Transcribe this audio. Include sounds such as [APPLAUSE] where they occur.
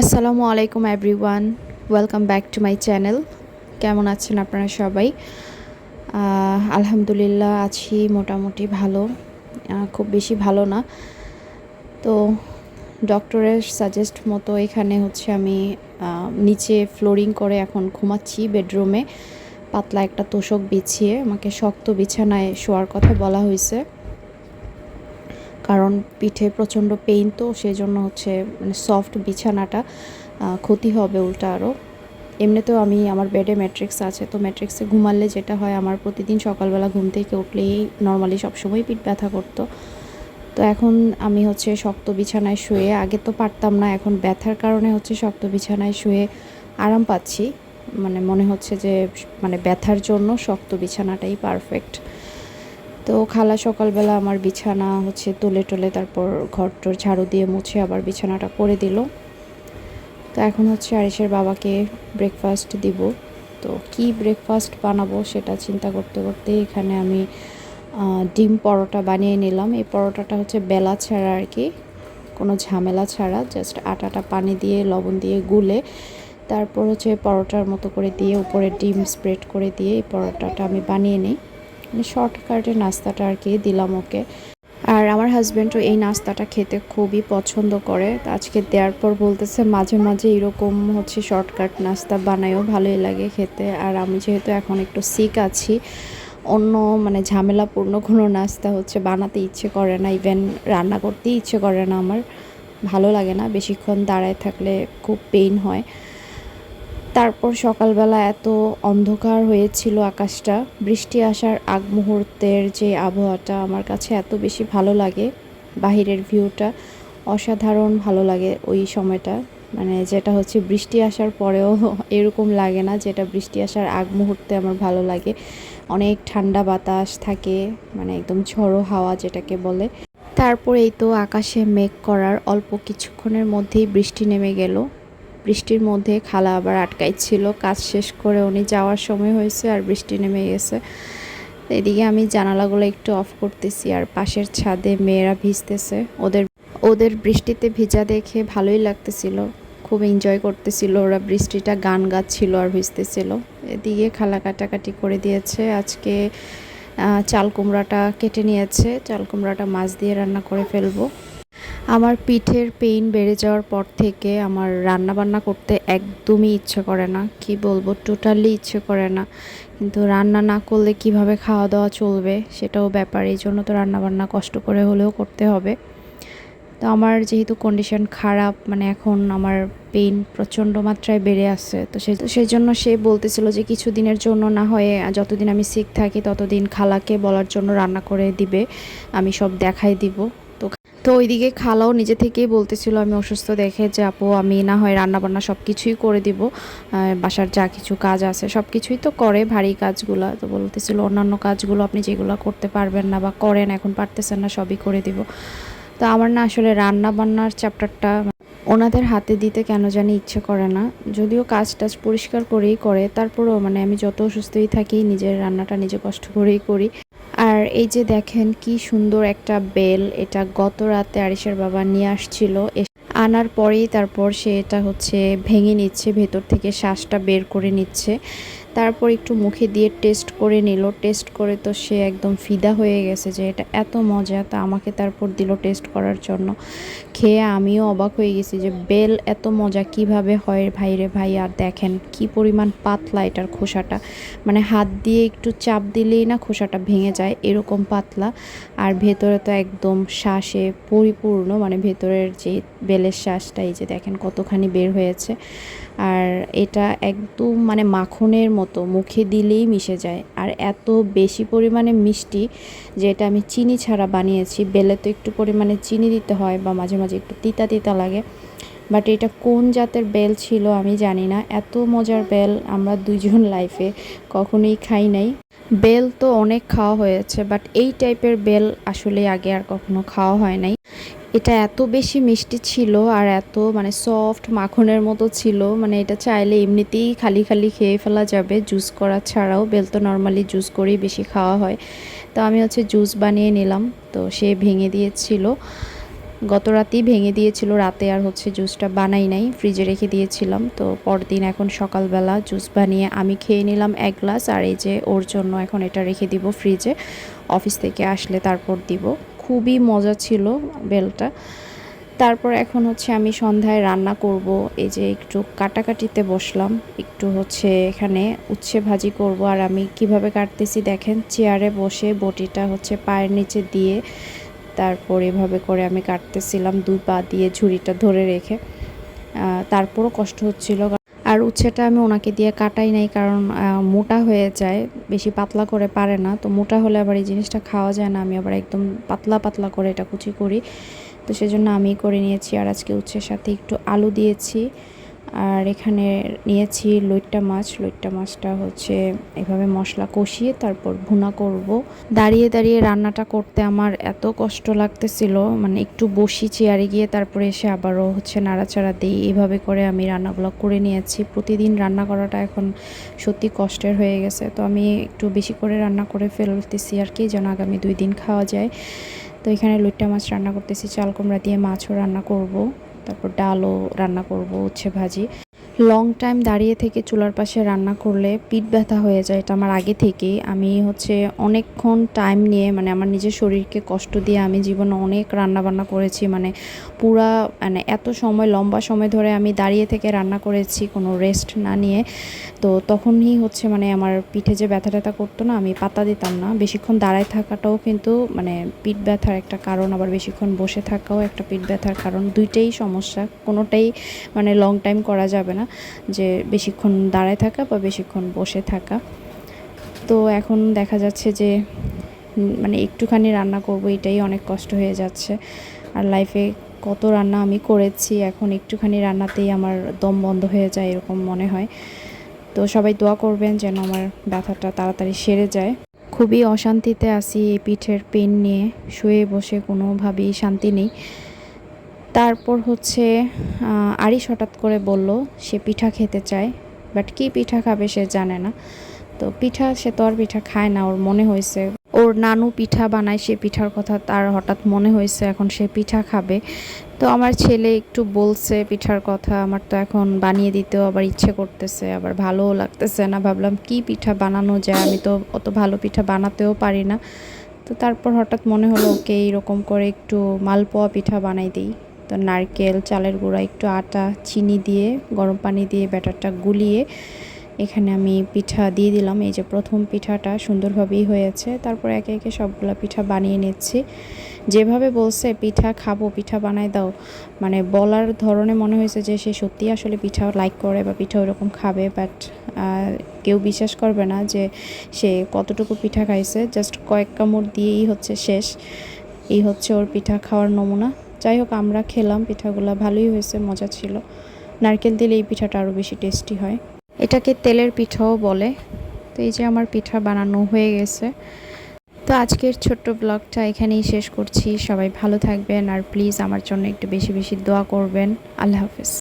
আসসালামু আলাইকুম everyone, welcome back to my channel. কেমন আছেন আপনারা সবাই? আলহামদুলিল্লাহ আছি মোটামুটি ভালো খুব বেশি ভালো না। তো ডক্টরের সাজেস্ট মতো এখানে হচ্ছে আমি নিচে ফ্লোরিং করে এখন ঘুমাচ্ছি বেডরুমে। পাতলা একটা তোষক বিছিয়ে, আমাকে শক্ত বিছানায় শোয়ার কথা বলা হয়েছে। কারণ পিঠে প্রচণ্ড পেইন তো সেই জন্য হচ্ছে মানে সফট বিছানাটা ক্ষতি হবে উল্টা আরও এমনিতেও আমি আমার বেডে ম্যাট্রিক্স আছে, তো ম্যাট্রিক্সে ঘুমালে যেটা হয়, আমার প্রতিদিন সকালবেলা ঘুম থেকে উঠলেই নর্মালি সবসময় পিঠ ব্যথা করতো। তো এখন আমি হচ্ছে শক্ত বিছানায় শুয়ে, আগে তো পারতাম না, এখন ব্যথার কারণে হচ্ছে শক্ত বিছানায় শুয়ে আরাম পাচ্ছি। মানে মনে হচ্ছে যে মানে ব্যথার জন্য শক্ত বিছানাটাই পারফেক্ট তো খালা সকালবেলা আমার বিছানা হচ্ছে তুলে টলে তারপর ঘরটর ঝাড়ু দিয়ে মুছে আবার বিছানাটা করে দিল। তো এখন হচ্ছে আরিসের বাবাকে ব্রেকফাস্ট দিব। তো কি ব্রেকফাস্ট বানাবো সেটা চিন্তা করতে করতে এখানে আমি ডিম পরোটা বানিয়ে নিলাম। এই পরোটাটা হচ্ছে বেলা ছাড়া আর কি, কোনো ঝামেলা ছাড়া। জাস্ট আটাটা পানি দিয়ে, লবণ দিয়ে গুলে তারপর হচ্ছে পরোটার মতো করে দিয়ে উপরে ডিম স্প্রেড করে দিয়ে এই পরোটাটা আমি বানিয়ে নিই। মানে শর্টকাটের নাস্তাটা আর কি দিলাম ওকে। আর আমার হাজব্যান্ডও এই নাস্তাটা খেতে খুবই পছন্দ করে। আজকে দেওয়ার পর বলতেছে, মাঝে মাঝে এরকম হচ্ছে শর্টকাট নাস্তা বানায়ও ভালোই লাগে খেতে। আর আমি যেহেতু এখন একটু সিক আছি, অন্য মানে ঝামেলাপূর্ণ কোনো নাস্তা হচ্ছে বানাতে ইচ্ছে করে না। ইভেন রান্না করতেই ইচ্ছে করে না আমার। ভালো লাগে না। বেশিক্ষণ দাঁড়ায় থাকলে খুব পেইন হয়। তারপর সকালবেলা এত অন্ধকার হয়েছিল আকাশটা, বৃষ্টি আসার আগ মুহূর্তের যে আবহাওয়াটা আমার কাছে এত বেশি ভালো লাগে, বাহিরের ভিউটা অসাধারণ ভালো লাগে ওই সময়টা। মানে যেটা হচ্ছে বৃষ্টি আসার পরেও [LAUGHS] এরকম লাগে না যেটা বৃষ্টি আসার আগ মুহূর্তে আমার ভালো লাগে। অনেক ঠান্ডা বাতাস থাকে মানে একদম ঝড়ো হাওয়া যেটাকে বলে। তারপর এই তো আকাশে মেঘ করার অল্প কিছুক্ষণের মধ্যেই বৃষ্টি নেমে গেল। বৃষ্টির মধ্যে খালা আবার আটকাইছিল, কাজ শেষ করে উনি যাওয়ার সময় হয়েছে আর বৃষ্টি নেমে গেছে। এদিকে আমি জানালাগুলো একটু অফ করতেছি আর পাশের ছাদে মেয়েরা ভিজতেছে। ওদের ওদের বৃষ্টিতে ভিজা দেখে ভালোই লাগতেছিল, খুব এনজয় করতেছিল, ওরা বৃষ্টিটা গান গাচ্ছিল আর ভিজতেছিল। এদিকে খালা কাটাকাটি করে দিয়েছে, আজকে চাল কুমড়াটা কেটে নিয়েছে, চাল কুমড়াটা মাছ দিয়ে রান্না করে ফেলব। আমার পিঠের পেইন বেড়ে যাওয়ার পর থেকে আমার রান্না বান্না করতে একদমই ইচ্ছে করে না। কি বলব? টোটালি ইচ্ছে করে না। কিন্তু রান্না না করলে কীভাবে খাওয়া দাওয়া চলবে? সেটাও ব্যাপার। এই জন্য তো রান্না বান্না কষ্ট করে হলেও করতে হবে। তো আমার যেহেতু কন্ডিশন খারাপ মানে এখন আমার পেইন প্রচণ্ড মাত্রায় বেড়ে আসছে। তো সে সেই জন্য সে বলতেছিল যে কিছু দিনের জন্য না হয়ে যতদিন আমি সিক থাকি ততদিন খালাকে বলার জন্য রান্না করে দিবে। আমি সব দেখাই দিব। তো ওইদিকে খালাও নিজে থেকেই বলতেছিল, আমি অসুস্থ, দেখে যে আপু, আমি না হয় রান্না বান্না সব কিছুই করে দিব। বাসার যা কিছু কাজ আছে সব কিছুই তো করে ভারী কাজগুলো। তো বলতেছিল, অন্যান্য কাজগুলো আপনি যেগুলো করতে পারবেন না বা করেন, এখন পারতেছেন না, সবই করে দিব। তো আমার না আসলে রান্না বান্নার চ্যাপ্টারটা ওনাদের হাতে দিতে কেন জানি ইচ্ছে করে না। যদিও কাজ টাজ পরিষ্কার করেই করে, তারপরেও মানে আমি যত অসুস্থই থাকি, নিজের রান্নাটা নিজে কষ্ট করেই করি। আর এই যে দেখেন কি সুন্দর একটা বেল, এটা গত রাতে আরিসের বাবা নিয়ে আসছিল। আনার পরেই তারপর সে এটা হচ্ছে ভেঙে নিচ্ছে, ভেতর থেকে শ্বাসটা বের করে নিচ্ছে। তারপর একটু মুখে দিয়ে টেস্ট করে নিল। টেস্ট করে তো সে একদম ফিদা হয়ে গেছে যে এটা এত মজা, তা আমাকে তারপর দিল টেস্ট করার জন্য। খেয়ে আমিও অবাক হয়ে গেছি যে বেল এত মজা কীভাবে হয় ভাই রে ভাই, আর দেখেন কি পরিমাণ পাতলা এটার খোসাটা। মানে হাত দিয়ে একটু চাপ দিলেই না খোসাটা ভেঙে যায়, এরকম পাতলা। আর ভেতরে তো একদম শ্বাসে পরিপূর্ণ মানে ভেতরের যে বেলের শ্বাসটা, এই যে দেখেন কতখানি বের হয়েছে। আর এটা একদম মানে মাখনের মতো, মুখে দিলেই মিশে যায়। আর এত বেশি পরিমাণে মিষ্টি যে এটা আমি চিনি ছাড়া বানিয়েছি, বেলে তো একটু পরিমাণে চিনি দিতে হয়, বা মাঝে মাঝে একটু তিতা তিতা লাগে। বাট এটা কোন জাতের বেল ছিল আমি জানি না। এত মজার বেল আমরা দুইজন লাইফে কখনোই খাই নাই। বেল তো অনেক খাওয়া হয়েছে বাট এই টাইপের বেল আসলে আগে আর কখনো খাওয়া হয় নাই। এটা এত বেশি মিষ্টি ছিল আর এত মানে সফট মাখনের মতো ছিল। মানে এটা চাইলে এমনিতেই খালি খালি খেয়ে ফেলা যাবে। জুস করা ছাড়াও বেল তো নর্মালি জুস করেই বেশি খাওয়া হয়। তো আমি হচ্ছে জুস বানিয়ে নিলাম। তো সে ভেঙে দিয়েছিল। গত রাতেই ভেঙে দিয়েছিল রাতে আর হচ্ছে জুসটা বানাই নাই, ফ্রিজে রেখে দিয়েছিলাম। তো পরদিন এখন সকালবেলা জুস বানিয়ে আমি খেয়ে নিলাম এক গ্লাস আর এই যে ওর জন্য এখন এটা রেখে দিব ফ্রিজে। অফিস থেকে আসলে তারপর দিব। খুবই মজা ছিল বেলটা। তারপর এখন হচ্ছে আমি সন্ধ্যায় রান্না করব। এই যে একটু কাটাকাটিতে বসলাম, একটু হচ্ছে এখানে উচ্ছে ভাজি করব। আর আমি কীভাবে কাটতেছি দেখেন, চেয়ারে বসে বটিটা হচ্ছে পায়ের নিচে দিয়ে তারপর এভাবে করে আমি কাটতেছিলাম দুই পা দিয়ে ঝুড়িটা ধরে রেখে। তারপরও কষ্ট হচ্ছিল। আর উচ্ছেটা আমি ওনাকে দিয়ে কাটাই নাই কারণ মোটা হয়ে যায়, বেশি পাতলা করে পারে না। তো মোটা হলে আবার এই জিনিসটা খাওয়া যায় না, আমি আবার একদম পাতলা পাতলা করে এটা কুচি করি। তো সেজন্য আমি করে নিয়েছি। আর আজকে উচ্ছের সাথে একটু আলু দিয়েছি। আর এখানে নিয়েছি লইট্টা মাছ। লইট্টা মাছটা হচ্ছে এভাবে মশলা কষিয়ে তারপর ভুনা করব। দাঁড়িয়ে দাঁড়িয়ে রান্নাটা করতে আমার এত কষ্ট লাগতেছিল। মানে একটু বসি চেয়ারে গিয়ে তারপরে এসে আবারও হচ্ছে নাড়াচাড়া দিই। এইভাবে করে আমি রান্নাগুলো করে নিয়েছি। প্রতিদিন রান্না করাটা এখন সত্যি কষ্টের হয়ে গেছে। তো আমি একটু বেশি করে রান্না করে ফেলতেছি আর কি, যেন আগামী দুই দিন খাওয়া যায়। তো এখানে লইট্টা মাছ রান্না করতেছি। চাল কুমড়া দিয়ে মাছও রান্না করব। তারপর ডালও রান্না করব উচ্ছে ভাজি। লং টাইম দাঁড়িয়ে থেকে চুলার পাশে রান্না করলে পিঠ ব্যথা হয়ে যায়, এটা আমার আগে থেকেই। আমি হচ্ছে অনেকক্ষণ টাইম নিয়ে মানে আমার নিজের শরীরকে কষ্ট দিয়ে আমি জীবনে অনেক রান্না বান্না করেছি মানে পুরা মানে এত সময়, লম্বা সময় ধরে আমি দাঁড়িয়ে থেকে রান্না করেছি, কোনো রেস্ট না নিয়ে। তো তখনই হচ্ছে মানে আমার পিঠে যে ব্যথা ট্যাথা করতো না, আমি পাতা দিতাম না। বেশিক্ষণ দাঁড়ায় থাকাটাও কিন্তু মানে পিঠ ব্যথার একটা কারণ, আবার বেশিক্ষণ বসে থাকাও একটা পিঠ ব্যথার কারণ, দুইটাই সমস্যা, কোনোটাই মানে লং টাইম করা যাবে না। যে বেশিক্ষণ দাঁড়ায় থাকা বা বেশিক্ষণ বসে থাকা। তো এখন দেখা যাচ্ছে যে মানে একটুখানি রান্না করব, এটাই অনেক কষ্ট হয়ে যাচ্ছে। আর লাইফে কত রান্না আমি করেছি, এখন একটুখানি রান্নাতেই আমার দম বন্ধ হয়ে যায় এরকম মনে হয়। তো সবাই দোয়া করবেন যেন আমার ব্যথাটা তাড়াতাড়ি সেরে যায়। খুবই অশান্তিতে আছি এই পিঠের পেন নিয়ে, শুয়ে বসে কোনোভাবেই শান্তি নেই। তারপর হচ্ছে আরিশ হঠাৎ করে বলল, সে পিঠা খেতে চায়। বাট কি পিঠা খাবে সে জানে না। তো পিঠা, সে তো আর পিঠা খায় না, ওর মনে হয়েছে। ওর নানু পিঠা বানায়, সে পিঠার কথা তার হঠাৎ মনে হয়েছে, এখন সে পিঠা খাবে। তো আমার ছেলে একটু বলছে পিঠার কথা, আমার তো এখন বানিয়ে দিতেও আবার ইচ্ছে করতেছে, আবার ভালোও লাগতেছে না। ভাবলাম, কি পিঠা বানানো যায়? আমি তো অত ভালো পিঠা বানাতেও পারি না। তো তারপর হঠাৎ মনে হলো, ওকে এইরকম করে একটু মালপোয়া পিঠা বানাই দিই। তো নারকেল, চালের গুঁড়া, একটু আটা, চিনি দিয়ে, গরম পানি দিয়ে ব্যাটারটা গুলিয়ে এখানে আমি পিঠা দিয়ে দিলাম। এই যে প্রথম পিঠাটা সুন্দরভাবেই হয়েছে। তারপর একে একে সবগুলা পিঠা বানিয়ে নিচ্ছি। যেভাবে বলছে, পিঠা খাব, পিঠা বানাই দাও। মানে বলার ধরনে মনে হয়েছে যে সে সত্যি আসলে পিঠা লাইক করে বা পিঠা ওরকম খাবে। বাট কেউ বিশ্বাস করবে না যে সে কতটুকু পিঠা খাইছে। জাস্ট কয়েক কামড় দিয়েই হচ্ছে শেষ। এই হচ্ছে ওর পিঠা খাওয়ার নমুনা। যাই হোক, আমরা খেলাম, পিঠাগুলো ভালোই হয়েছে, মজা ছিল। নারকেল দিলে এই পিঠাটা আরও বেশি টেস্টি হয়। এটাকে তেলের পিঠাও বলে। তো এই যে আমার পিঠা বানানো হয়ে গেছে। তো আজকের ছোট্ট ব্লগটা এখানেই শেষ করছি। সবাই ভালো থাকবেন আর প্লিজ আমার জন্য একটু বেশি বেশি দোয়া করবেন। আল্লাহ হাফেজ।